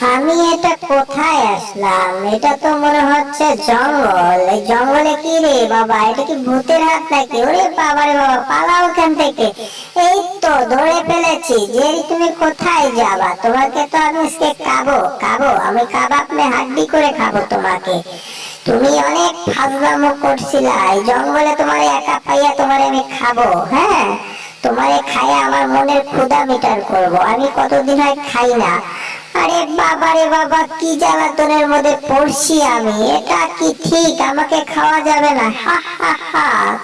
আমি এটা কোথায় আসলাম? এটা তো মনে হচ্ছে জঙ্গল। এই জঙ্গলে কি রে বাবা? এটা কি ভূতের হাত নাকি? ওরে বাবা রে বাবা, পালাও ওখান থেকে। এই তো, ধরে ফেলেছি। যে তুমি কোথায় যাবা? তোমাকে তো আমি আজকে খাব খাব। আমি কাবাব মে হাড্ডি করে খাব তোমাকে। তুমি অনেক ফাজলামো করছিলা। এই জঙ্গলে তোমার একা পাইয়া তোমার আমি খাব হ্যাঁ? তোমারে খাইয়া আমার মনের ক্ষুধা মিটার করব। আমি কতদিন হয় খাই না। আরে বাবা রে বাবা, কি জ্বালাতনের মধ্যে পড়ছি আমি? এটা কি ঠিক? আমাকে খাওয়া যাবে না।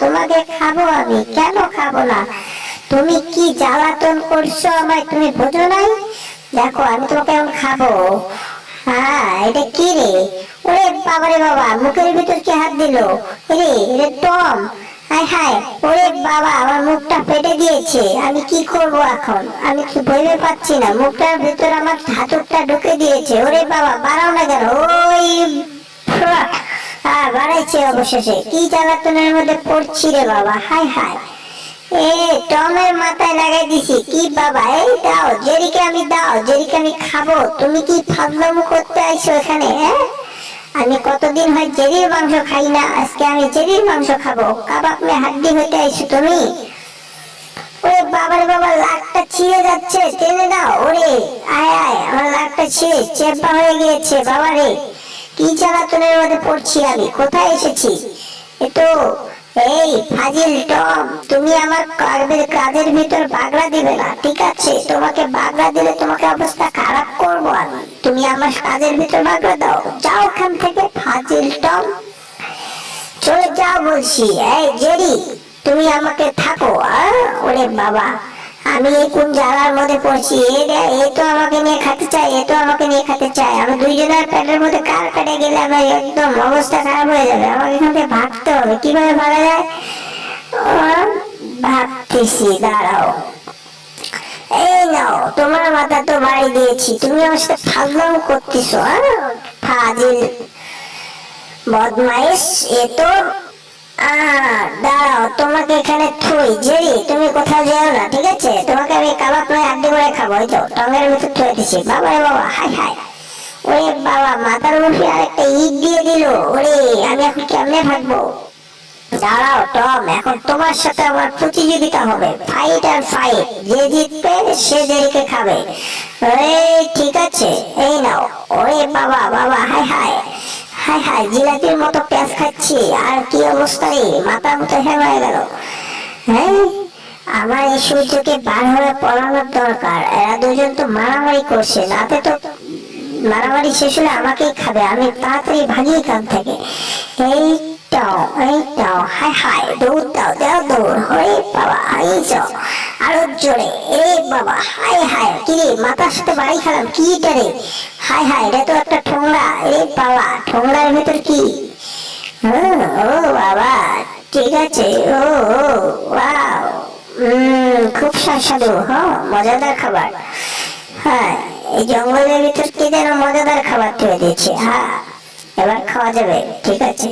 তোমাকে খাব আমি। কেন খাব না? তুমি কি জ্বালাতন করছ আমায় তুমি বোঝো নাই? দেখো, আমি তোমাকে এখন খাব। হ্যাঁ এটা কি রে? ওরে বাবা রে বাবা, মুখের ভিতর কি হাত দিল? রে রে টম। হাই হাই ওরে বাবা, আমার মুখটা ফেটে দিয়েছে আমি কি করব এখন? আমি কি ভেবে পাচ্ছি না? মুখটার ভিতর আমার হাতুরটা ঢুকে দিয়েছে। ওরে বাবা, বাড়াও না কেন? ওই হ্যাঁ বাড়াইছে অবশেষে। কি জ্বালাতনের মধ্যে পড়ছি রে বাবা হাই হাই এ, টমের মাথায় লাগাই দিছি। কি বাবা, এই দাও, জেরিকে আমি দাও, জেরিকে আমি খাব। তুমি কি ফাজলামো করতে আইছো এখানে হ্যাঁ? আমি কতদিন হয় জেরির মাংস খাই না, আজকে আমি জেরির মাংস খাব। কাবাব মে হাড্ডি হইতে আইছো তুমি। ওরে বাবার বাবা লাকটা ছিঁড়ে যাচ্ছে, টেনে দাও। ওরে, আয় আয়, আমার লাকটা ছিঁড়ে, চেপা হয়ে গিয়েছে, বাবারে। কি জ্বালাতনের মধ্যে পড়ছি আমি? কোথায় এসেছি? এ তো এই ফাজিল টম, তুমি আমার কাজের কাজের ভিতর বাগড়া দিবে না, ঠিক আছে? তোমাকে বাগড়া দিলে তোমাকে অবস্থা খারাপ করব আমি। তুমি আমার কাজের ভিতর বাগড়া দাও। যাও ওখান থেকে, ফাজিল টম। চলে যাও বলছি। এই জেরি, তুমি আমাকে থাকো? ওরে বাবা। আমি এই কোন জ্বালার মধ্যে পড়ছি? এ তো আমাকে নিয়ে খেতে চায় এ তো আমাকে নিয়ে খেতে চায়। আমি দুইজনের পেটের মধ্যে কার পেটে গেলে আমার একদম অবস্থা খারাপ হয়ে যাবে? আমাকে এখান থেকে ভাগতে হবে। কীভাবে ভাগা যায়? ভাবতেছি দাঁড়াও। এই নাও তোমার মাথা তো বাড়ি দিয়েছি। তুমি আমার সাথে ফাজলাম করতেছো হ্যাঁ? ফাজিল বদমাইশ এ তো আহ, দাঁড়াও, তোমাকে এখানে থুই। জেরি, তুমি কোথাও যেও না, ঠিক আছে? তোমাকে আমি কাবাব নয়, আড্ডি করে খাব, এই তো টঙ্গের ভিতর থুয়ে দিছি। বাবা বাবা, হাই হাই। ওরে বাবা মাথার মুখে আরেকটা ইট দিয়ে দিল। ওরে, আমি এখন কেমনে থাকব দাঁড়াও, টম, এখন তোমার সাথে আমার প্রতিযোগিতা হবে। ফাইট আর ফাইট যে জিতবে, সে জেরিকে খাবে। ঠিক আছে, এই নাও। ওরে বাবা বাবা, হাই হাই। হাই হাই জিলাপির মতো পেঁয়াজ খাচ্ছি, আর কি অবস্থা রে? মাথা মতো গেল। হ্যাঁ আমার এই সূর্যকে বার হয়ে পড়ানোর দরকার। এরা দুজন তো মারামারি করছে, রাতে তো মারামারি শেষ হলে আমাকেই খাবে, আমি তাড়াতাড়ি ভাগি এখান থেকে। এই দাও এই দাও হাই হাই, দৌড় দাও দাও দৌড় হয়ে বাবা, এই যাও। আরও জোরে এ বাবা হাই হাই কি রে, মাথার সাথে বাড়ি খেলাম কি এটা রে? হাই হাই এটা তো একটা ঠোংরা এ বাবা ঠোংরার ভেতর কি? ও বাবা, ঠিক আছে, ও ও, ওয়াও খুব সুস্বাদু হ্যাঁ মজাদার খাবার। হ্যাঁ এই জঙ্গলের ভিতর কি যেন মজাদার খাবার তৈরি দিয়েছে হ্যাঁ এবার খাওয়া যাবে, ঠিক আছে।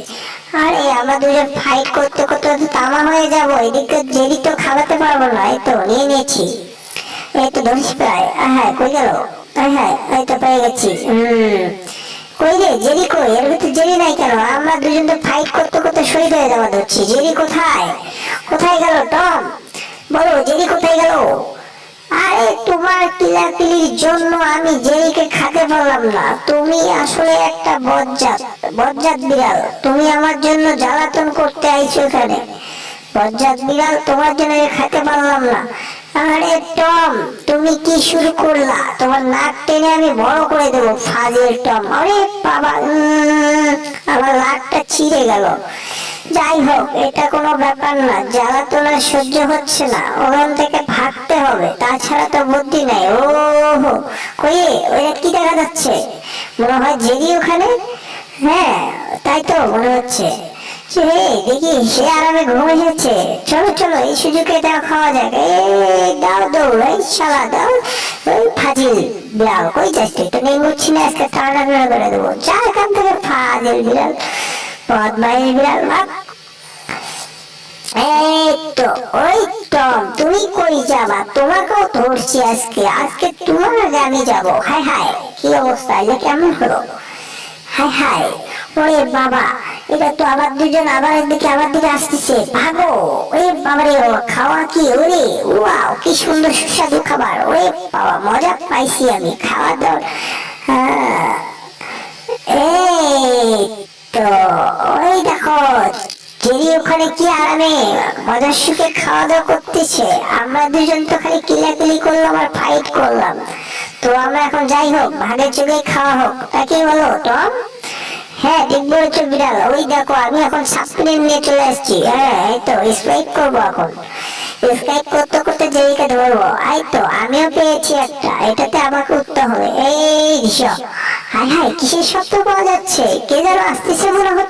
আরে, আমরা দুজন ফাইট করতে করতে তো তামা হয়ে যাব। এদিকে জেরি তো খাওয়াতে পারব না, এই তো নিয়ে নিয়েছি। এই তো ধরিস প্রায়। হ্যাঁ কই গেল? হ্যাঁ এই তো পেয়ে গেছি। হম। কই রে, জেরি কই? এর ভিতরে জেরি নাই কেন? আমরা দুজন তো ফাইট করতে করতে শহীদ হয়ে যাওয়া ধরছি। জেরি কোথায়? কোথায় গেল, টম? বলো, জেরি কোথায় গেল? আরে তোমার কিলাকিলির জন্য আমি জেরিকে খেতে পারলাম না। তুমি আসলে একটা বজ্জাত বজ্জাত বিড়াল। তুমি আমার জন্য জ্বালাতন করতে আইছো এখানে। বজ্জাত বিড়াল, তোমার জন্য খেতে পারলাম না। আরে টম, তুমি কি শুরু করলা? তোমার নাক টেনে আমি বড় করে দেবো, ফাজিল টম। আরে বাবা আমার নাকটা ছিঁড়ে গেল। যাই হোক, এটা কোনো ব্যাপার না। জ্বালাতন আর সহ্য হচ্ছে না। ওখান থেকে ভাগতে হবে। তাছাড়া তো বুদ্ধি নাই। ও হো কই কি দেখা যাচ্ছে? মনে হয় জেরি ওখানে? হ্যাঁ তাই তো মনে হচ্ছে। দেখি সে আরামে ঘুম এসেছে। চলো চলো, এই সুযোগে দাও, খাওয়া যাক। দাও দৌড় এই শালা, দাও। ওই ফাজিল বিড়াল কই যাস তুই? তো নেই মুচ্ছি না আজকে টানা করে দেবো। যা থেকে, ফাজিল, বিড়াল বদমাইশ বিড়াল এই তো, ওই তুমি কই যাবা? তোমাকেও ধরছি আজকে। আজকে তোমার যাব। হাই হাই, কি অবস্থা? এটা কেমন হলো? হাই হাই, ওরে বাবা, এটা তো আবার দুজন আবার আমার দিকে আসতেছে। ভাগো ওরে খাওয়া কি? ওরে, ওয়াও, কি সুন্দর সুস্বাদু খাবার। ওরে বাবা, মজা পাইছি আমি। খাওয়া দাওয়া হ্যাঁ এই তো ওই দেখো জেরি ওখানে কি আরামে? খাওয়া দাওয়া করতেছে। আমরা দুজন তো খালি কিলাকিলি করলাম আর ফাইট করলাম। তো আমরা এখন যাই হোক চোখে খাওয়া হোক। বলো, টম? হ্যাঁ ঠিক বলেছ বিড়াল। ওই দেখো, আমি এখন সাবস্ক্রাইব নিয়ে চলে আসছি। হ্যাঁ এই তো করব এখন। করতে করতে ধরবো। এই তো, আমিও পেয়েছি একটা। এটাতে আমাকে উঠতে হবে। এই দিশ হাই হাই কিসের শব্দ পাওয়া যাচ্ছে? কে যেন আসতেছে মনে হচ্ছে।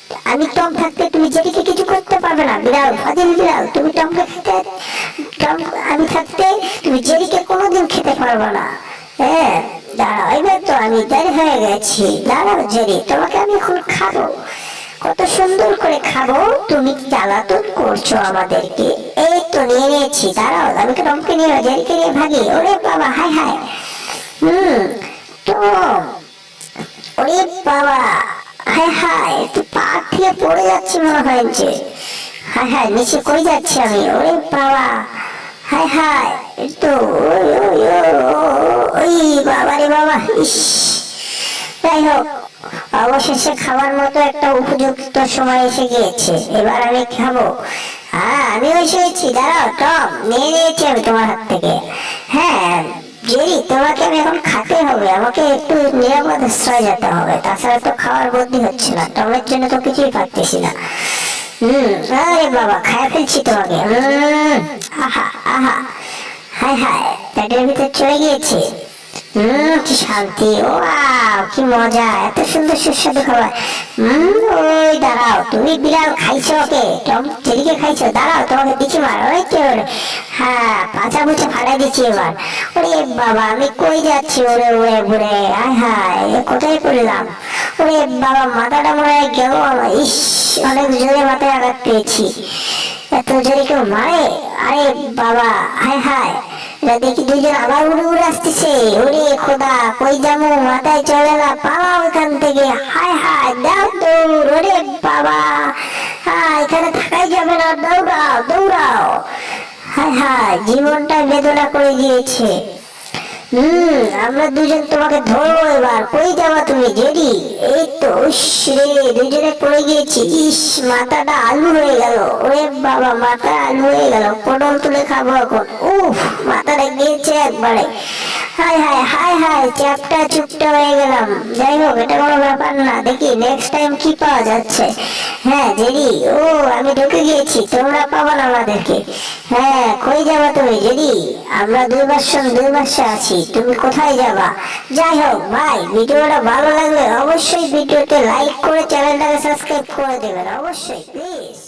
আমি টম থাকতে তুমি যেদিকে কিছু করতে পারবে না। বিড়াল ফাজিল বিড়াল, তুমি টমকে খেতে, টম, আমি থাকতে তুমি যেদিকে কোনোদিন খেতে পারবে না। হ্যাঁ দাঁড়াও, এবার তো আমি হয়ে গেছি। দাঁড়াও, জেরি, তোমাকে আমি এখন খাব। কত সুন্দর করে খাব, তুমি জ্বালাতন করছ আমাদেরকে। এই তো নিয়ে নিয়েছি, দাঁড়াও, আমি টমকে নিয়ে, জেরিকে নিয়ে ভাগি। ওরে বাবা, হাই হাই। হুম, টম, ওরে বাবা। হায় হায় তুই পা পড়ে যাচ্ছে মনে হয় যে। হায় হায়, নিচে যাচ্ছি আমি। ওরে বাবা। তো ওই বাবা রে বাবা, ইস। যাই হোক, অবশেষে খাবার মতো একটা উপযুক্ত সময় এসে গিয়েছে। এবার আমি খাব। হ্যাঁ আমি এসেছি দাঁড়াও, টম, নিয়ে নিয়েছি আমি তোমার হাত থেকে। হ্যাঁ জেরি, তোমাকে আমি এখন খাতে হবে। আমাকে একটু নিরাপদ আশ্রয় যেতে হবে। তাছাড়া তো খাওয়ার বুদ্ধি হচ্ছে না। টমের জন্য তো কিছুই পারতেছি না। হুম, আরে বাবা, খায় ফেলছি তোমাকে। হম, আহা আহা। হায় হায়, পেটের ভিতর চলে গিয়েছে। কি শান্তি। ও কি মজা। এত সুন্দর সুস্বাদু খাবার। ওই দাঁড়াও, তুমি বিড়াল খাইছো ওকে? টম খাইছো? দাঁড়াও, তোমাকে দিচ্ছি মার। ওই কে ওরে হ্যাঁ পাচা ফাটাই দিচ্ছি এবার। ওরে বাবা, আমি কই যাচ্ছি? ওরে উড়ে ঘুরে আয় হায় কোথায় পড়লাম? ওরে বাবা, মাথাটা মনে হয় গেল ইস, অনেক জোরে মাথায় আঘাত পেয়েছি। এত জোরে কেউ মারে? আরে বাবা হায় হায়। দেখি দুইজন আবার উড়ে উড়ে আসতেছে। ওরে খোদা, কই যাব? মাথায় চলে না পাওয়া ওখান থেকে। হায় হায়, দাও দৌড়, ওরে বাবা। হ্যাঁ এখানে থাকাই যাবে না, দৌড়াও দৌড়াও। হায় হায়, জীবনটা বেদনা করে দিয়েছে। হুম, আমরা দুজন তোমাকে ধরবো এবার। কই যাবা তুমি, জেডি? এই তো রে, দুজনে পড়ে গিয়েছি। ইস, মাথাটা আলু হয়ে গেল। ওরে বাবা, মাথা আলু হয়ে গেল। পটল তুলে খাব এখন। উফ, মাথাটা গিয়েছে একবারে। হয়ে হ্যাঁ তুমি আমরা দুই দুই বর্ষে আছি। তুমি কোথায় যাবা? যাই হোক, ভাই, ভিডিওটা ভালো লাগলে অবশ্যই ভিডিওতে লাইক করে চ্যানেলটাকে সাবস্ক্রাইব করে দেবেন। অবশ্যই প্লিজ